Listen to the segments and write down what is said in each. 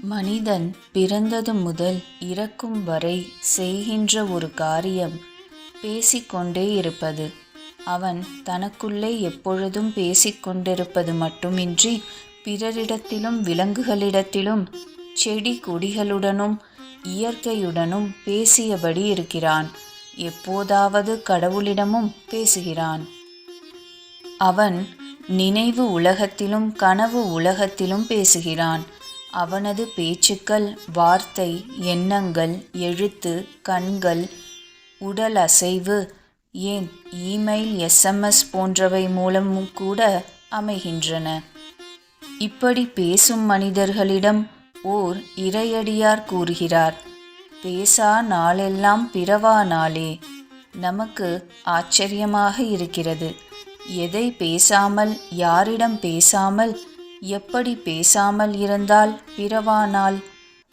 மனிதன் பிறந்தது முதல் இறக்கும் வரை செய்கின்ற ஒரு காரியம் பேசிக்கொண்டே இருப்பது. அவன் தனக்குள்ளே எப்பொழுதும் பேசிக்கொண்டிருப்பது மட்டுமின்றி பிறரிடத்திலும் விலங்குகளிடத்திலும் செடி கொடிகளுடனும் இயற்கையுடனும் பேசியபடி இருக்கிறான். எப்போதாவது கடவுளிடமும் பேசுகிறான். அவன் நினைவு உலகத்திலும் கனவு உலகத்திலும் பேசுகிறான். அவனது பேச்சுக்கள் வார்த்தை எண்ணங்கள் எழுத்து கண்கள் உடல் அசைவு ஏன் இமெயில் எஸ்எம்எஸ் போன்றவை மூலமும் கூட அமைகின்றன. இப்படி பேசும் மனிதர்களிடம் ஓர் இறையடியார் கூறுகிறார் பேசா நாளெல்லாம் பிறவா நாளே. நமக்கு ஆச்சரியமாக இருக்கிறது. எதை பேசாமல் யாரிடம் பேசாமல் எப்படி பேசாமல் இருந்தால் பிறவானால்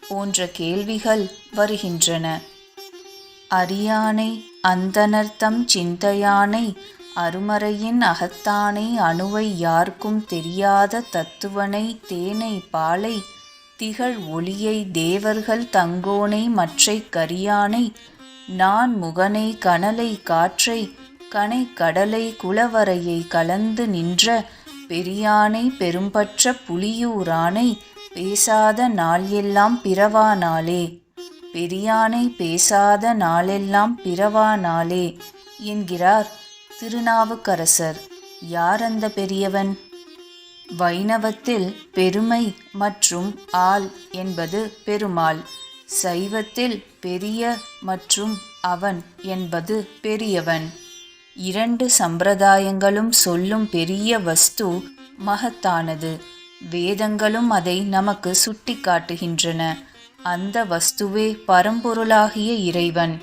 போன்ற கேள்விகள் வருகின்றன. அரியானை அந்தனர்த்தம் சிந்தையானை அருமறையின் அகத்தானை அணுவை யார்க்கும் தெரியாத தத்துவனை தேனை பாலை திகழ் ஒளியை தேவர்கள் தங்கோனை மற்றை கரியானை நான் முகனை கனலை காற்றை கனை கடலை குளவரையை கலந்து நின்ற பெரியானை பெரும்பற்ற புலியூரானை பேசாத நாள் எல்லாம் பிறவா நாளே பெரியானை பேசாத நாளெல்லாம் பிறவா நாளே என்கிறார் திருநாவுக்கரசர். யார் அந்த பெரியவன்? வைணவத்தில் பெருமை மற்றும் ஆள் என்பது பெருமாள். சைவத்தில் பெரிய மற்றும் அவன் என்பது பெரியவன். இரண்டு சம்பிரதாயங்களும் சொல்லும் பெரிய வஸ்து மகத்தானது. வேதங்களும் அதை நமக்கு சுட்டி காட்டுகின்றன அந்த வஸ்துவே பரம்பொருளாகிய இறைவன்.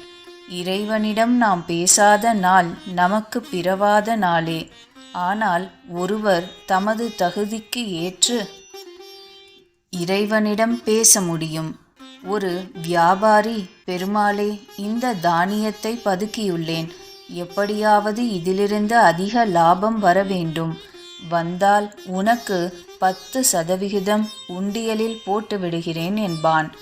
இறைவனிடம் நாம் பேசாத நாள் நமக்கு பிறவாத நாளே. ஆனால் ஒருவர் தமது தகுதிக்கு ஏற்று இறைவனிடம் பேச முடியும். ஒரு வியாபாரி பெருமாளே இந்த தானியத்தை பதுக்கியுள்ளேன். எப்படியாவது இதிலிருந்து அதிக லாபம் வர வேண்டும். வந்தால் உனக்கு பத்து சதவிகிதம் உண்டியலில் போட்டு விடுகிறேன் என்பான்.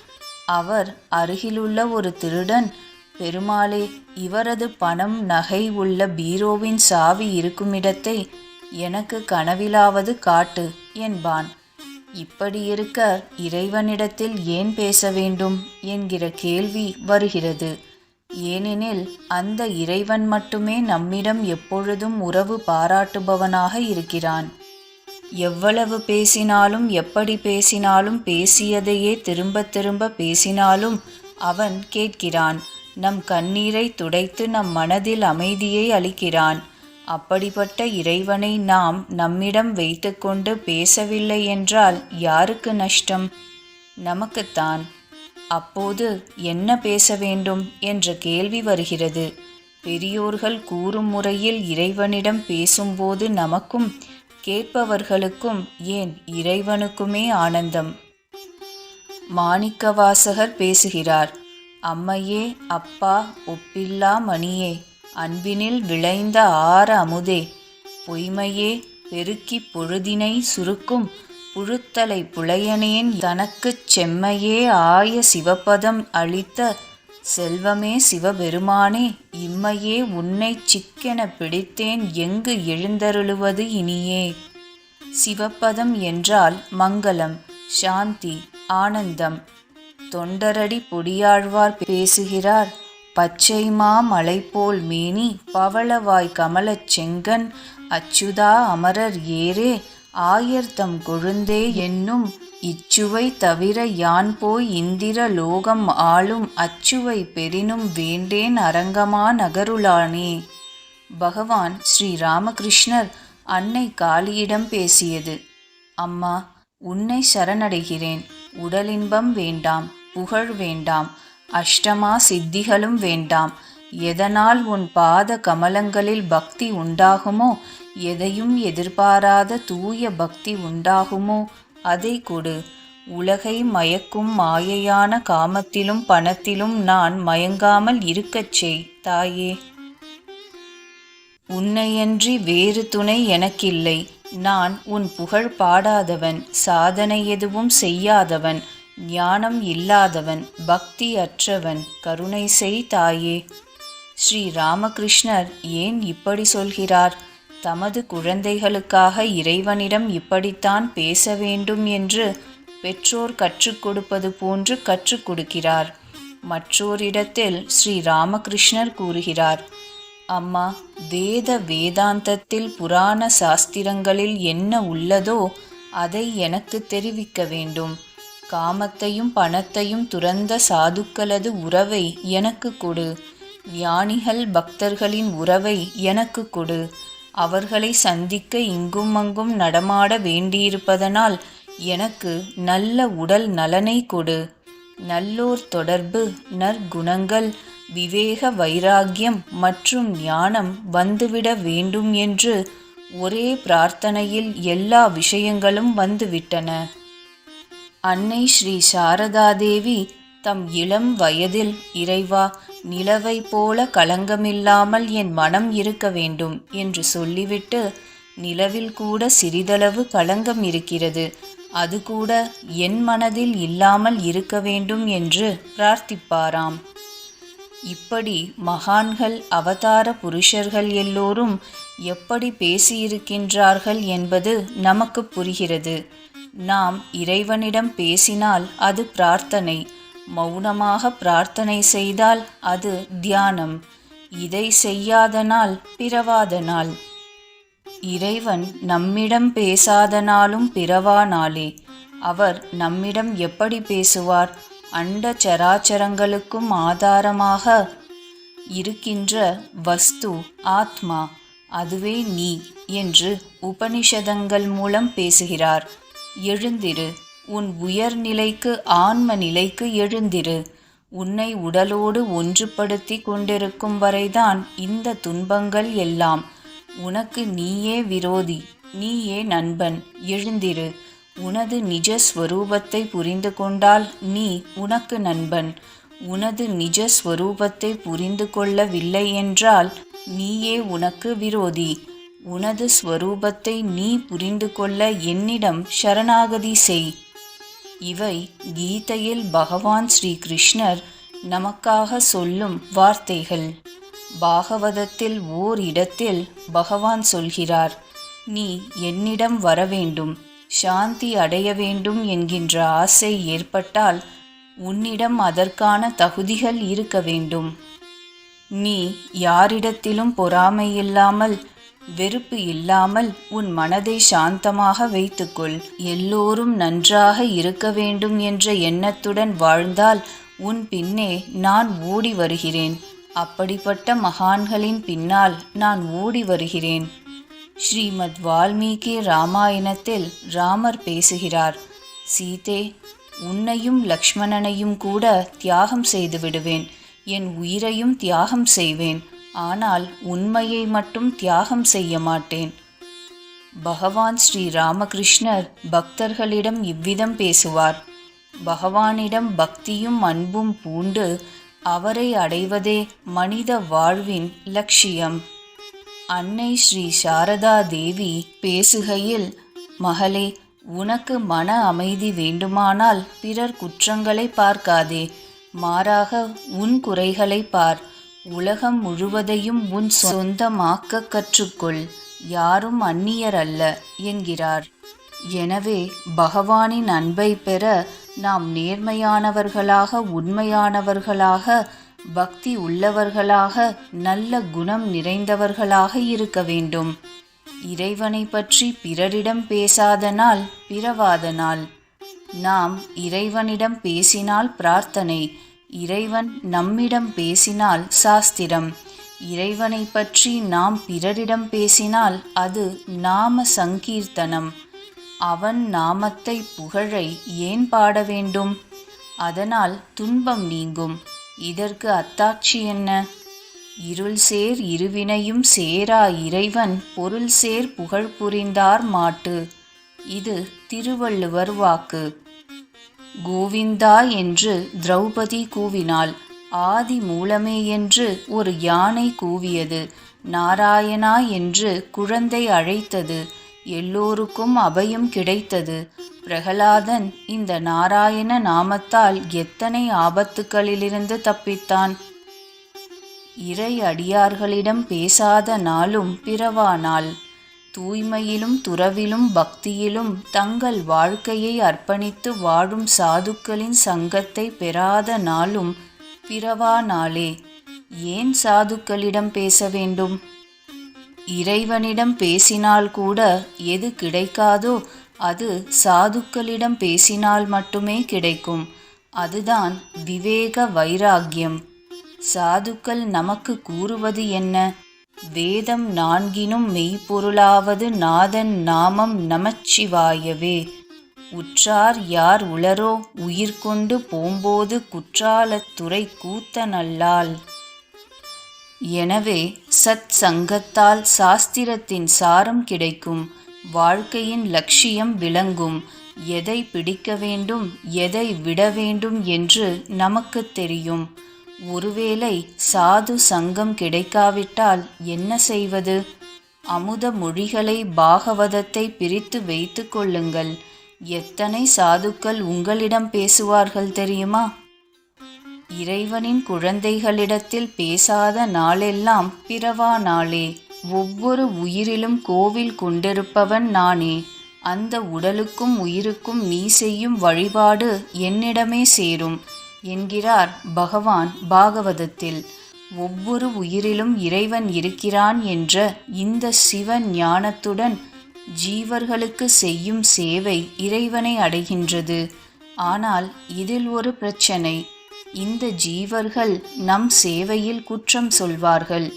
அவர் அருகிலுள்ள ஒரு திருடன் பெருமாளே இவரது பணம் நகை உள்ள பீரோவின் சாவி இருக்குமிடத்தை எனக்கு கனவிலாவது காட்டு என்பான். இப்படி இருக்க இறைவனிடத்தில் ஏன் பேச வேண்டும்? என்கிற கேள்வி வருகிறது. ஏனெனில் அந்த இறைவன் மட்டுமே நம்மிடம் எப்பொழுதும் உறவு பாராட்டுபவனாக இருக்கிறான். எவ்வளவு பேசினாலும் எப்படி பேசினாலும் பேசியதையே திரும்ப திரும்ப பேசினாலும் அவன் கேட்கிறான். நம் கண்ணீரை துடைத்து நம் மனதில் அமைதியை அளிக்கிறான். அப்படிப்பட்ட இறைவனை நாம் நம்மிடம் வைத்துக்கொண்டு பேசவில்லை என்றால் யாருக்கு நஷ்டம்? நமக்குத்தான். அப்போது என்ன பேச வேண்டும் என்ற கேள்வி வருகிறது. பெரியோர்கள் கூறும் முறையில் இறைவனிடம் பேசும்போது நமக்கும் கேட்பவர்களுக்கும் ஏன் இறைவனுக்குமே ஆனந்தம்? மாணிக்கவாசகர் பேசுகிறார் அம்மையே அப்பா ஒப்பில்லா மணியே அன்பினில் விளைந்த ஆற அமுதே பொய்மையே பெருக்கி பொழுதினை சுருக்கும் புழுத்தலை புலையனேன் தனக்குச் செம்மையே ஆய சிவபதம் அளித்த செல்வமே சிவபெருமானே இம்மையே உன்னைச் சிக்கென பிடித்தேன் எங்கு எழுந்தருளுவது இனியே? சிவப்பதம் என்றால் மங்களம் சாந்தி ஆனந்தம். தொண்டரடி பொடியாழ்வார் பேசுகிறார் பச்சைமா மலை போல் மேனி பவளவாய் கமலச் செங்கன் அச்சுதா அமரர் ஏரே ஆயர்தம் கொழுந்தே என்னும் இச்சுவை தவிர யான் போய் இந்திர லோகம் ஆளும் அச்சுவை பெரினும் வேண்டேன் அரங்கமா நகருளானே. பகவான் ஸ்ரீ ராமகிருஷ்ணர் அன்னை காளியிடம் பேசியது. அம்மா உன்னை சரணடைகிறேன். உடலின்பம் வேண்டாம் புகழ் வேண்டாம் அஷ்டமா சித்திகளும் வேண்டாம். எதனால் உன் பாத கமலங்களில் பக்தி உண்டாகுமோ எதையும் எதிர்பாராத தூய பக்தி உண்டாகுமோ அதை கொடு. உலகை மயக்கும் மாயையான காமத்திலும் பணத்திலும் நான் மயங்காமல் இருக்கச் செய் தாயே. உன்னையன்றி வேறு துணை எனக்கில்லை. நான் உன் புகழ் பாடாதவன் சாதனை எதுவும் செய்யாதவன் ஞானம் இல்லாதவன் பக்தி அற்றவன். கருணை செய் தாயே. ஸ்ரீ ராமகிருஷ்ணர் ஏன் இப்படி சொல்கிறார்? தமது குழந்தைகளுக்காக இறைவனிடம் இப்படித்தான் பேச வேண்டும் என்று பெற்றோர் கற்றுக் கொடுப்பது போன்று கற்றுக் கொடுக்கிறார். மற்றோரிடத்தில் ஸ்ரீ ராமகிருஷ்ணர் கூறுகிறார் அம்மா வேத வேதாந்தத்தில் புராண சாஸ்திரங்களில் என்ன உள்ளதோ அதை எனக்கு தெரிவிக்க வேண்டும். காமத்தையும் பணத்தையும் துறந்த சாதுக்களது உறவை எனக்கு கொடு. ஞானிகள் பக்தர்களின் உறவை எனக்கு கொடு. அவர்களை சந்திக்க இங்கும் அங்கும் நடமாட வேண்டியிருப்பதனால் எனக்கு நல்ல உடல் நலனை கொடு. நல்லோர் தொடர்பு நற்குணங்கள் விவேக வைராக்கியம் மற்றும் ஞானம் வந்துவிட வேண்டும் என்று ஒரே பிரார்த்தனையில் எல்லா விஷயங்களும் வந்துவிட்டன. அன்னை ஸ்ரீ சாரதாதேவி தம் இளம் வயதில் இறைவா நிலவை போல களங்கமில்லாமல் என் மனம் இருக்க வேண்டும் என்று சொல்லிவிட்டு நிலவில் கூட சிறிதளவு களங்கம் இருக்கிறது. அது கூட என் மனதில் இல்லாமல் இருக்க வேண்டும் என்று பிரார்த்திப்பாராம். இப்படி மகான்கள் அவதார புருஷர்கள் எல்லோரும் எப்படி பேசியிருக்கின்றார்கள் என்பது நமக்கு புரிகிறது. நாம் இறைவனிடம் பேசினால் அது பிரார்த்தனை. மௌனமாக பிரார்த்தனை செய்தால் அது தியானம். இதை செய்யாதனால் பிறவாத நாள். இறைவன் நம்மிடம் பேசாதனாலும் பிறவா நாளே. அவர் நம்மிடம் எப்படி பேசுவார்? அண்ட சராச்சரங்களுக்கும் ஆதாரமாக இருக்கின்ற வஸ்து ஆத்மா அதுவே நீ என்று உபனிஷதங்கள் மூலம் பேசுகிறார். எழுந்திரு. உன் உயர்நிலைக்கு ஆன்ம நிலைக்கு எழுந்திரு. உன்னை உடலோடு ஒன்றுபடுத்தி கொண்டிருக்கும் வரைதான் இந்த துன்பங்கள் எல்லாம். உனக்கு நீயே விரோதி நீயே நண்பன் எழுந்திரு. உனது நிஜ ஸ்வரூபத்தை புரிந்து கொண்டால் நீ உனக்கு நண்பன். உனது நிஜ ஸ்வரூபத்தை புரிந்து கொள்ளவில்லை என்றால் நீயே உனக்கு விரோதி. உனது ஸ்வரூபத்தை நீ புரிந்து கொள்ள என்னிடம் சரணாகதி செய். இவை கீதையில் பகவான் ஸ்ரீ கிருஷ்ணர் நமக்காக சொல்லும் வார்த்தைகள். பாகவதத்தில் ஓர் இடத்தில் பகவான் சொல்கிறார் நீ என்னிடம் வர வேண்டும் சாந்தி அடைய வேண்டும் என்கின்ற ஆசை ஏற்பட்டால் உன்னிடம் அதற்கான தகுதிகள் இருக்க வேண்டும். நீ யாரிடத்திலும் பொறாமை இல்லாமல் வெறுப்பு இல்லாமல் உன் மனதை சாந்தமாக வைத்துக்கொள். எல்லோரும் நன்றாக இருக்க வேண்டும் என்ற எண்ணத்துடன் வாழ்ந்தால் உன் பின்னே நான் ஓடி வருகிறேன். அப்படிப்பட்ட மகான்களின் பின்னால் நான் ஓடி வருகிறேன். ஸ்ரீமத் வால்மீகி ராமாயணத்தில் ராமர் பேசுகிறார் சீதே உன்னையும் லக்ஷ்மணனையும் கூட தியாகம் செய்து விடுவேன் என் உயிரையும் தியாகம் செய்வேன். ஆனால் உண்மையை மட்டும் தியாகம் செய்ய மாட்டேன். பகவான் ஸ்ரீ ராமகிருஷ்ணர் பக்தர்களிடம் இவ்விதம் பேசுவார். பகவானிடம் பக்தியும் அன்பும் பூண்டு அவரை அடைவதே மனித வாழ்வின் லட்சியம். அன்னை ஸ்ரீ சாரதா தேவி பேசுகையில் மகளே உனக்கு மன அமைதி வேண்டுமானால் பிறர் குற்றங்களை பார்க்காதே. மாறாக உன் குறைகளை பார். உலகம் முழுவதையும் உன் சொந்தமாக்க கற்றுக்கொள். யாரும் அந்நியர் அல்ல என்கிறார். எனவே பகவானின் அன்பை பெற நாம் நேர்மையானவர்களாக உண்மையானவர்களாக பக்தி உள்ளவர்களாக நல்ல குணம் நிறைந்தவர்களாக இருக்க வேண்டும். இறைவனை பற்றி பிறரிடம் பேசாதனால் பிறவாதனால் நாம் இறைவனிடம் பேசினால் பிரார்த்தனை இறைவன் நம்மிடம் பேசினால் சாஸ்திரம். இறைவனை பற்றி நாம் பிறரிடம் பேசினால் அது நாம சங்கீர்த்தனம். அவன் நாமத்தை புகழை ஏன் பாட வேண்டும்? அதனால் துன்பம் நீங்கும். இதற்கு அத்தாட்சி என்ன? இருள் சேர் இருவினையும் சேரா இறைவன் பொருள் சேர் புகழ் புரிந்தார் மாட்டு. இது திருவள்ளுவர் வாக்கு. கோவிந்தா என்று திரௌபதி கூவினாள். ஆதி மூலமே என்று ஒரு யானை கூவியது. நாராயணா என்று குழந்தை அழைத்தது. எல்லோருக்கும் அபயம் கிடைத்தது. பிரகலாதன் இந்த நாராயண நாமத்தால் எத்தனை ஆபத்துக்களிலிருந்து தப்பித்தான். இறை அடியார்களிடம் பேசாத நாளும் பிறவா நாள் தூய்மையிலும் துறவிலும் பக்தியிலும் தங்கள் வாழ்க்கையை அர்ப்பணித்து வாழும் சாதுக்களின் சங்கத்தை பெறாத நாளும் பிறவா நாளே. ஏன் சாதுக்களிடம் பேச வேண்டும்? இறைவனிடம் பேசினால் கூட எது கிடைக்காதோ அது சாதுக்களிடம் பேசினால் மட்டுமே கிடைக்கும். அதுதான் விவேக வைராக்கியம். சாதுக்கள் நமக்கு கூறுவது என்ன? வேதம் நான்கினும் மெய்ப்பொருளாவது நாதன் நாமம் நமச்சிவாயவே. உற்றார் யார் உளரோ உயிர் கொண்டு போம்போது குற்றாலத்துறை கூத்த நல்லால் எனவே சத் சங்கத்தால் சாஸ்திரத்தின் சாரம் கிடைக்கும் வாழ்க்கையின் லட்சியம் விளங்கும் எதை பிடிக்க வேண்டும் எதை விட வேண்டும் என்று நமக்கு தெரியும். ஒருவேளை சாது சங்கம் கிடைக்காவிட்டால் என்ன செய்வது? அமுத மொழிகளை பாகவதத்தை பிரித்து வைத்து கொள்ளுங்கள். எத்தனை சாதுக்கள் உங்களிடம் பேசுவார்கள் தெரியுமா? இறைவனின் குழந்தைகளிடத்தில் பேசாத நாளெல்லாம் பிறவா நாளே. ஒவ்வொரு உயிரிலும் கோவில் கொண்டிருப்பவன் நானே. அந்த உடலுக்கும் உயிருக்கும் நீ செய்யும் வழிபாடு என்னிடமே சேரும். என்கிறார் பகவான் பாகவதத்தில். ஒவ்வொரு உயிரிலும் இறைவன் இருக்கிறான் என்ற இந்த சிவ ஞானத்துடன் ஜீவர்களுக்கு செய்யும் சேவை இறைவனை அடைகின்றது. ஆனால் இதில் ஒரு பிரச்சனை. இந்த ஜீவர்கள் நம் சேவையில் குற்றம் சொல்வார்கள்.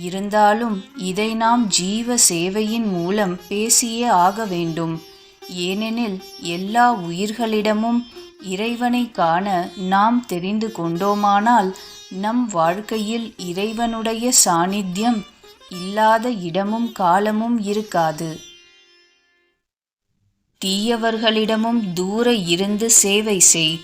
இருந்தாலும் இதை நாம் ஜீவ சேவையின் மூலம் பேசியே ஆக வேண்டும். ஏனெனில் எல்லா உயிர்களிடமும் இறைவனை காண நாம் தெரிந்து கொண்டோமானால் நம் வாழ்க்கையில் இறைவனுடைய சாநித்தியம் இல்லாத இடமும் காலமும் இருக்காது. தீயவர்களிடமும் தூர இருந்து சேவை செய்.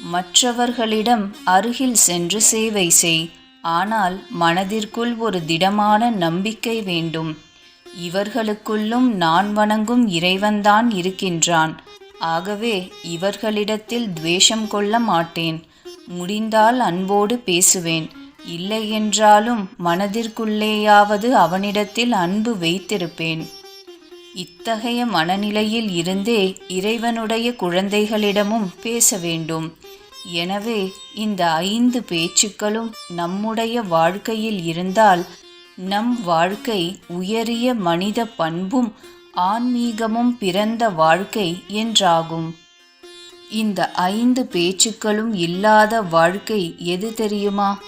மற்றவர்களிடம் அருகில் சென்று சேவை செய். ஆனால் மனதிற்குள் ஒரு திடமான நம்பிக்கை வேண்டும். இவர்களுக்குள்ளும் நான் வணங்கும் இறைவன்தான் இருக்கின்றான். ஆகவே இவர்களிடத்தில் துவேஷம் கொள்ள மாட்டேன். முடிந்தால் அன்போடு பேசுவேன். இல்லையென்றாலும் மனதிற்குள்ளேயாவது அவனிடத்தில் அன்பு வைத்திருப்பேன். இத்தகைய மனநிலையில் இருந்தே இறைவனுடைய குழந்தைகளிடமும் பேச வேண்டும். எனவே இந்த ஐந்து பேச்சுக்களும் நம்முடைய வாழ்க்கையில் இருந்தால் நம் வாழ்க்கை உயரிய மனித பண்பும் ஆன்மீகமும் பிறந்த வாழ்க்கை என்றாகும். இந்த ஐந்து பேச்சுக்களும் இல்லாத வாழ்க்கை எது தெரியுமா?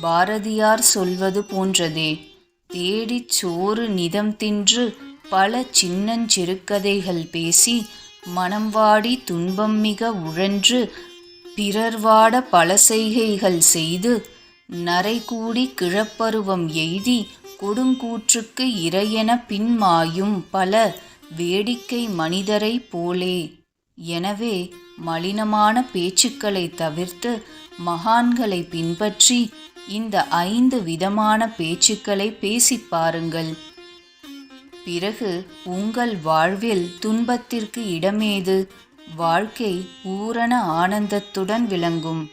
பாரதியார் சொல்வது போன்றதே. தேடிச் சோறு நிதம் தின்று பல சின்னஞ்சிறுகதைகள் பேசி மனம் வாடி துன்பம் மிக உழன்று பிறர்வாட பல செய்கைகள் செய்து நரைகூடி கிழப்பருவம் எய்தி கொடுங்கூற்றுக்கு இறையென பின்மாயும் பல வேடிக்கை மனிதரை போலே. எனவே மலினமான பேச்சுக்களை தவிர்த்து மகான்களை பின்பற்றி இந்த ஐந்து விதமான பேச்சுக்களை பேசிப் பாருங்கள். பிறகு உங்கள் வாழ்வில் துன்பத்திற்கு இடமேது? வாழ்க்கை பூரண ஆனந்தத்துடன் விளங்கும்.